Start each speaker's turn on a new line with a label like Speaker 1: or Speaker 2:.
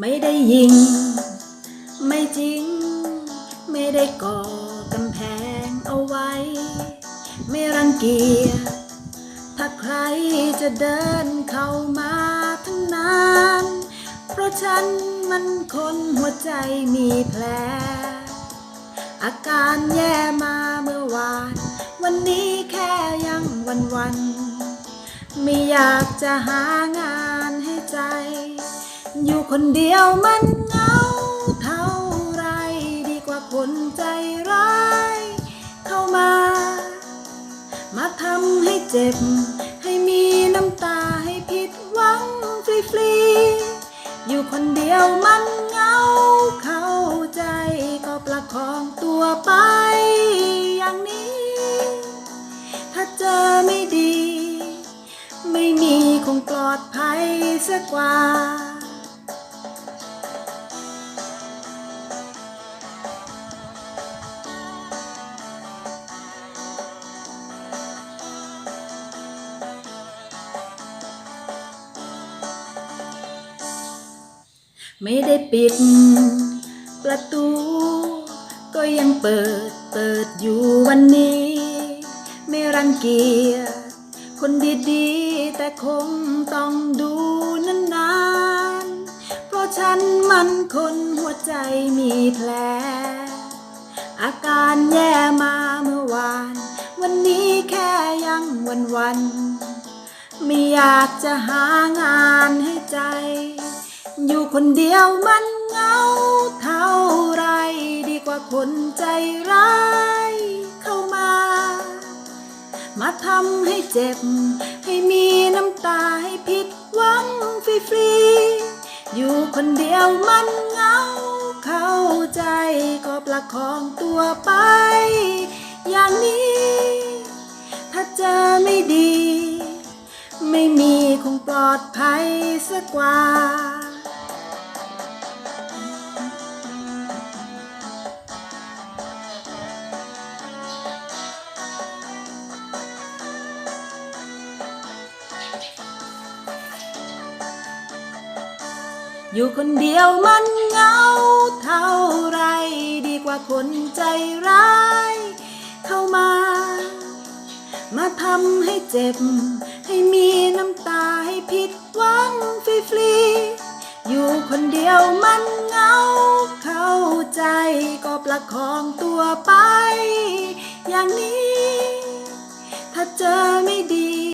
Speaker 1: ไม่ได้ยิง ไม่จริง ไม่ได้ก่อกำแพงเอาไว้ ไม่รังเกียจถ้าใครจะเดินเข้ามาทั้งนั้น เพราะฉันมันคนหัวใจมีแผล อาการแย่มาเมื่อวาน วันนี้แค่ยังวันวัน ไม่อยากจะหางานให้ใจ อยู่คนเดียวมันเหงาเท่าไรดีกว่าคนใจร้าย เข้ามา มาทำให้เจ็บ ให้มีน้ำตาให้ผิดหวังฟรีๆอยู่คนเดียวมันเหงาเข้าใจก็ประคองตัวไปอย่างนี้ ถ้าเจอไม่ดี ไม่มีคงปลอดภัยเสียกว่า ไม่ได้ปิด ประตู ก็ยังเปิดเปิดอยู่วันนี้ ไม่รังเกียจคนดีๆ แต่คงต้องดูนานๆ เพราะฉันมันคนหัวใจมีแผล อาการแย่มาเมื่อวาน วันนี้แค่ยังวันวันๆไม่อยากจะหางานให้ใจ อยู่คนเดียวมันเหงาเท่าไรดีกว่าคนใจร้ายเข้ามา มาทำให้เจ็บ ให้มีน้ำตาให้ผิดหวังฟรีๆอยู่คนเดียวมันเหงาเข้าใจก็ประคองตัวไป อย่างนี้ ถ้าเจอไม่ดี ไม่มีคงปลอดภัยสักกว่า อยู่คนเดียวมันเหงาเท่าไรดีกว่าคนใจร้าย เข้ามา มาทำให้เจ็บ ให้มีน้ำตาให้ผิดหวังฟรีๆอยู่คนเดียวมันเหงาเข้าใจก็ประคองตัวไป อย่างนี้ ถ้าเจอไม่ดี